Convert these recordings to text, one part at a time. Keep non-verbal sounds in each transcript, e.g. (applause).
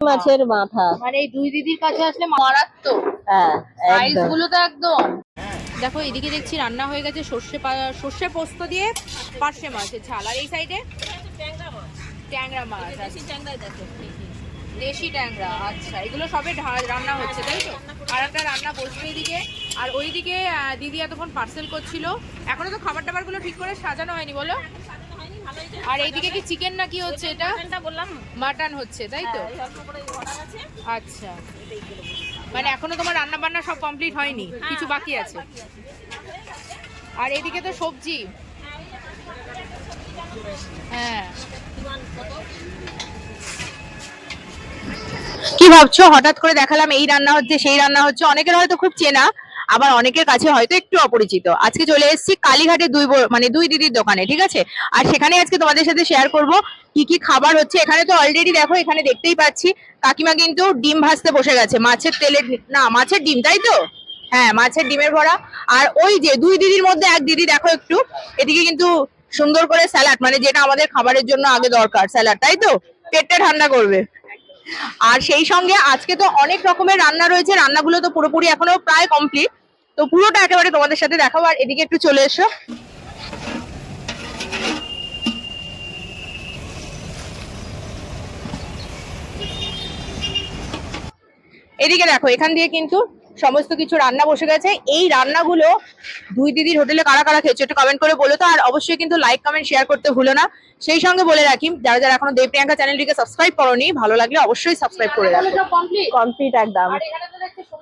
মাছের মাথা। মানে এই দুই দিদির কাছে আসলে মারাত্মক। হ্যাঁ গুলো তো একদম। দেখো এদিকে দেখছি রান্না হয়ে গেছে সর্ষে সর্ষে পোস্ত দিয়ে পার্শে মাছের ঝাল। আর এই সাইডে ট্যাংরা মাছ। আচ্ছা। দেশি ট্যাংরা আচ্ছা। এগুলো সবে রান্না হচ্ছে তাই তো? আর একটা রান্না বসবে এদিকে। আর ওইদিকে আহ, দিদি এতক্ষণ পার্সেল করছিল। এখনও তো খাবার টাবারগুলো ঠিক করে সাজানো হয়নি বলো? আর এইদিকে কি চিকেন না কি হচ্ছে এটা? বললাম। মাটন হচ্ছে তাই তো? অল্প করে অর্ডার আছে। আচ্ছা। মানে এখনও তোমার রান্না বান্না সব কমপ্লিট হয়নি? কিছু বাকি আছে? আর এদিকে তো সবজি। হ্যাঁ। কি ভাবছ? হঠাৎ করে দেখালাম এই রান্না হচ্ছে সেই রান্না হচ্ছে। অনেকের হয়তো খুব চেনা। আবার অনেকের কাছে হয়তো একটু অপরিচিত। আজকে চলে এসেছি কালীঘাটে দুই মানে দুই দিদির দোকানে, ঠিক আছে? আর সেখানে আজকে তোমাদের সাথে শেয়ার করব কি কি খাবার হচ্ছে। এখানে তো অলরেডি দেখো, এখানে দেখতেই পাচ্ছি, কাকিমা কিন্তু ডিম ভাজতে বসে গেছে। মাছের তেলের না, মাছের ডিম, তাই তো? হ্যাঁ মাছের ডিমের ভরা আর ওই যে দুই দিদির মধ্যে এক দিদি, দেখো একটু, এদিকে কিন্তু সুন্দর করে স্যালাড মানে যেটা আমাদের খাবারের জন্য আগে দরকার স্যালাড তাই তো? পেটটা ঠান্ডা করবে। আর সেই সঙ্গে আজকে তো অনেক রকমের রান্না রয়েছে, রান্নাগুলো তো পুরোপুরি এখনও প্রায় কমপ্লিট তো পুরোটা একেবারে তোমাদের সাথে দেখাবো আর এদিকে একটু চলে এসো। এদিকে দেখো এখান দিয়ে কিন্তু সমস্ত কিছু রান্না বসে গেছে। এই রান্নাগুলো দুই দিদির হোটেলে কারা কারা খেয়েছো একটু কমেন্ট করে বলো তো আর অবশ্যই কিন্তু লাইক কমেন্ট শেয়ার করতে ভুলো না। সেই সঙ্গে বলে রাখি যারা যারা এখনও দেব প্রিয়াঙ্কা চ্যানেলটিকে সাবস্ক্রাইব করোনি ভালো লাগলে অবশ্যই সাবস্ক্রাইব করে রাখো। কমপ্লিট একদম।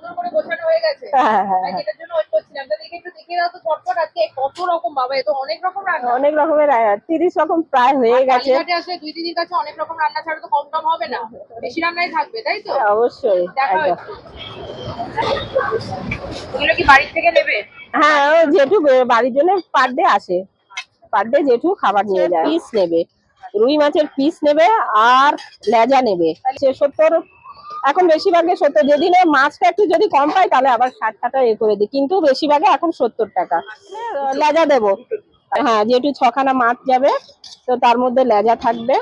সুন্দর করে গোছানো হয়ে গেছে। হ্যাঁ, হ্যাঁ, হ্যাঁ। এটার জন্য ওয়েট করছিলাম। একটু দেখিয়ে দাও তো আজকে কত রকম বাবা এ তো অনেক রকম রান্না। অনেক রকমের তিরিশ রকম প্রায় হয়ে গেছে। কালীঘাটে আসলে দুই দিদির কাছে অনেক রকম রান্না ছাড়া তো কম কম হবে না। বেশি রান্নাই থাকবে তাই তো? হ্যাঁ, অবশ্যই। এগুলো কি বাড়ির থেকে নেবে? হ্যাঁ ও জেঠু বাড়ির জন্য পার ডে আসে। পার ডে জেঠু খাবার নিয়ে যায়। পিস নেবে। রুই মাছের পিস নেবে আর লেজা নেবে। সে সত্তর এখন বেশিরভাগে সত্তর যেদিনে মাছটা একটু যদি কম পাই তাহলে আবার ষাট টাকা এ করে দিই। কিন্তু বেশিরভাগে এখন সত্তর টাকা। লেজা দেবো। হ্যাঁ যেহেতু ছখানা মাছ যাবে তো তার মধ্যে লেজা থাকবে।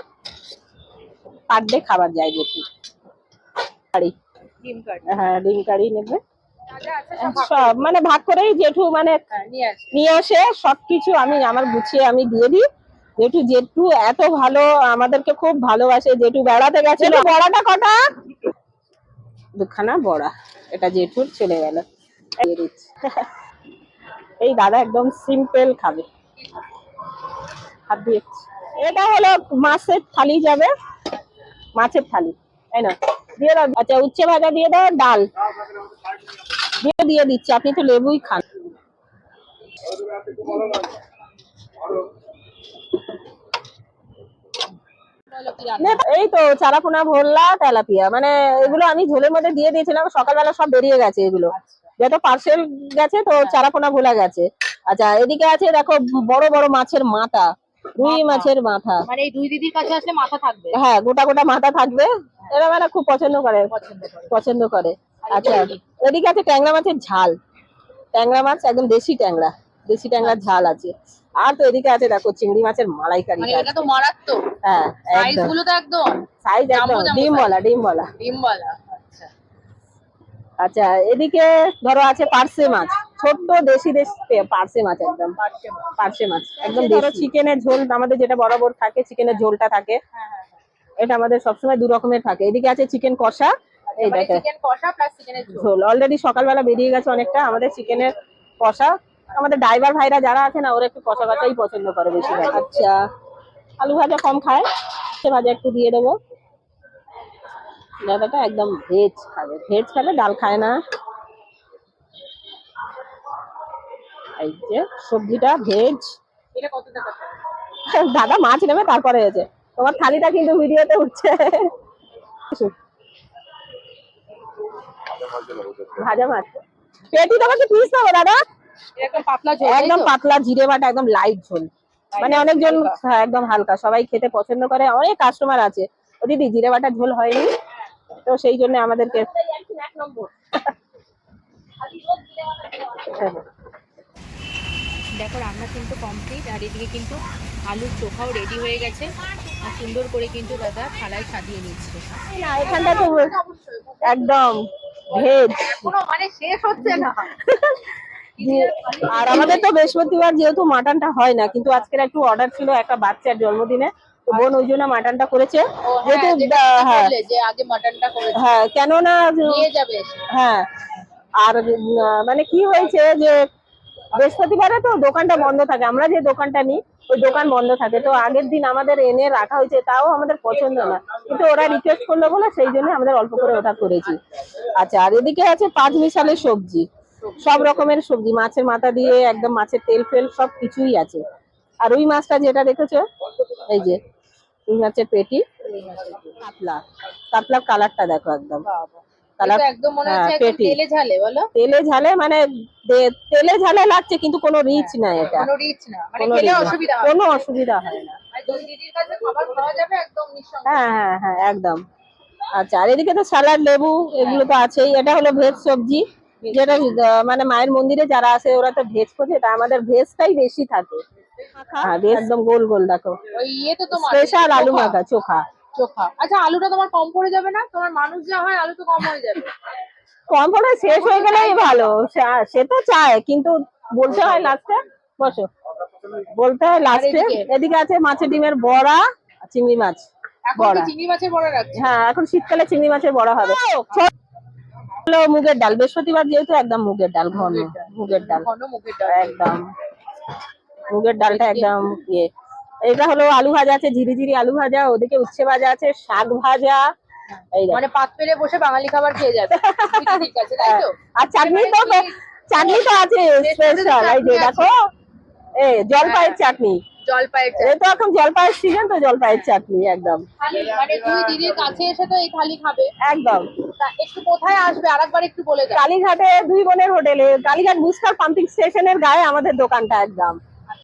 পার ডে খাবার যায় কারি। হ্যাঁ ডিম কারি নেবে। সব মানে ভাগ করেই জেঠু মানে হ্যাঁ, নিয়ে আসে সবকিছু আমি আমার গুছিয়ে আমি দিয়ে দিই। জেঠু জেঠু এত ভালো আমাদেরকে খুব ভালোবাসে জেঠু বেড়াতে গেছিল। বড়াটা কটা? দুখানা বড়া। এটা জেঠুর চলে গেল। এই দাদা একদম সিম্পল খাবে। এটা হলো মাছের থালি যাবে। মাছের থালি, তাই না? দিয়ে দাও। আচ্ছা উচ্ছে ভাজা দিয়ে দাও, ডাল। দিয়ে দিয়ে দিচ্ছি। আপনি তো লেবুই খান বলো কি রান্না না, এই তো চারাপোনা ভোল্লা তেলাপিয়া। মানে এগুলো আমি ঝোলের মধ্যে দিয়ে দিয়েছিলাম সকালবেলা সব বেরিয়ে গেছে এগুলো। যত পার্সেল গেছে তো চারাপোনা ভোলা গেছে। আচ্ছা এদিকে আছে দেখো বড় বড় মাছের মাথা রুই মাছের মাথা। মানে এই দুই দিদির কাছে আসলে মাথা থাকবে? হ্যাঁ গোটা গোটা মাথা থাকবে। এরা মানে খুব পছন্দ করে। পছন্দ করে। পছন্দ করে। আচ্ছা এদিকে আছে ট্যাংরা মাছের ঝাল। ট্যাংরা মাছ একদম দেশি ট্যাংরা। দেশি ট্যাংরার ঝাল আছে। আর তো এদিকে আছে দেখো চিংড়ি মাছের মালাইকারি মানে এটা তো মারাত্মক। হ্যাঁ সাইজগুলো তো একদম। সাইজ একদম। জাম্বো জাম্বো ডিম বলা ডিম বলা ডিমওয়ালা আচ্ছা। আচ্ছা এদিকে ধরো আছে পার্সে মাছ। ছোট্ট দেশি দেশ পার্সে মাছ একদম। পার্সে মাছ। একদম ধরো চিকেনের ঝোল আমাদের যেটা বরাবর থাকে চিকেনের ঝোলটা থাকে। হ্যাঁ হ্যাঁ এটা আমাদের সবসময় দু রকমের থাকে। এদিকে আছে চিকেন কষা। এই মানে দেখে। চিকেন কষা প্লাস চিকেনের ঝোল। ঝোল। অলরেডি সকালবেলা বেরিয়ে গেছে অনেকটা। আমাদের চিকেনের কষা আমাদের ড্রাইভার ভাইরা যারা আছে না ওরা একটু কষা কষাই পছন্দ করে বেশি আচ্ছা আলু ভাজা কম খায় সে ভাজা একটু দিয়ে দেবো। দাদাটা একদম ভেজ খাবে। ভেজ খেলে ডাল খায় না। এই যে সবজিটা ভেজ এটা কত টাকা দাদা মাছ নেবে তারপরে হয়েছে। তোমার থালিটা কিন্তু ভিডিওতে উঠছে। ভাজা মাছ পেটি তোমাকে পিস নেব দাদা। একদম পাতলা ঝোল একদম পাতলা জিরে বাটা একদম লাইট ঝোল। মানে অনেকজন হ্যাঁ, একদম হালকা সবাই খেতে পছন্দ করে অনেক কাস্টমার আছে। ও দিদি জিরে বাটা ঝোল হয়নি তো সেই জন্য আমাদেরকে দেখো রান্না কিন্তু কমপ্লিট আর এদিকে কিন্তু আলুর চোখাও রেডি হয়ে গেছে। আর সুন্দর করে কিন্তু দাদা থালায় সাজিয়ে নিচ্ছে। না এখানটা তো একদম ভেজ। এখনও মানে শেষ হচ্ছে না। (laughs) আর আমাদের তো বৃহস্পতিবার যেহেতু মাটনটা হয় না কিন্তু আজকের একটু অর্ডার ছিল একটা বাচ্চার জন্মদিনে তো বোন ওই জন্য মাটনটা করেছে। যেহেতু হ্যাঁ। যে আগে মাটনটা করে হ্যাঁ কেননা। হ্যাঁ আর মানে কি হয়েছে যে বৃহস্পতিবারে তো দোকানটা বন্ধ থাকে আমরা যে দোকানটা নিই ওই দোকান বন্ধ থাকে তো আগের দিন আমাদের এনে রাখা হয়েছে তাও আমাদের পছন্দ না। কিন্তু ওরা রিকোয়েস্ট করল বলে সেই জন্য আমাদের অল্প করে ওটা করেছি। আচ্ছা আর এদিকে আছে পাঁচ মিশালের সবজি। সব রকমের সবজি মাছের মাথা দিয়ে একদম মাছের তেল ফেল সব কিছুই আছে। আর ওই মাছটা যেটা দেখেছ? এই যে রুই মাছের পেটি কাতলা। কাতলার কালারটা দেখো একদম। হ্যাঁ। তেলে ঝালে মানে তেলে ঝালে লাগছে কিন্তু কোনো রিচ নাই এটা। কোনো মানে। অসুবিধা হয় না। হ্যাঁ হ্যাঁ হ্যাঁ একদম। আচ্ছা আর এদিকে তো স্যালাড লেবু এগুলো তো আছেই। এটা হলো ভেজ সবজি। যেটা মানে মায়ের মন্দিরে যারা আছে ওরা তো ভেজ খোঁজে তা আমাদের ভেজটাই বেশি থাকে। হ্যাঁ একদম গোল গোল দেখো। ওই ইয়ে তো তোমার স্পেশাল আলু মাখা চোখা। চোখা। আচ্ছা আলুটা তোমার কম পড়ে যাবে না? তোমার মানুষ যা হয় আলু তো কম হয়ে যাবে। কম করে শেষ হয়ে গেলেই ভালো। সে- তো চায় কিন্তু বলতে হয় লাস্টে বসো। বলতে হয় লাস্টে এদিকে? আছে মাছের ডিমের বড়া চিংড়ি মাছ বড়া। চিংড়ি মাছের বড়া হ্যাঁ এখন শীতকালে চিংড়ি মাছের বড়া হবে। হলো মুগের ডাল। বৃহস্পতিবার যেহেতু একদম মুগের ডাল ঘন মুগের ডাল। ঘন মুখের ডাল। একদম। মুগের ডালটা একদম ইয়ে। এটা হলো আলু ভাজা আছে ঝিরি ঝিরি আলু ভাজা ওদিকে উচ্ছে ভাজা আছে শাক ভাজা। মানে পাত পেরে বসে বাঙালি খাবার খেয়ে যাবে। তাই তো? আর চাটনি তো চাটনি তো আছে স্পেশাল এই যে দেখো। এ জলপাইয়ের চাটনি। জলপাইয়ের চা। এই এখন জলপাইয়ের সিজন তো জলপাইয়ের চাটনি একদম। মানে দুই দিদির কাছে এসে তো এই থালি খাবে। একদম। একটু কোথায় আসবে? আরেকবার একটু বলে কালীঘাটে দুই বোনের হোটেলে, কালীঘাট বুস্টার পাম্পিং স্টেশনের গায়ে আমাদের দোকানটা একদম।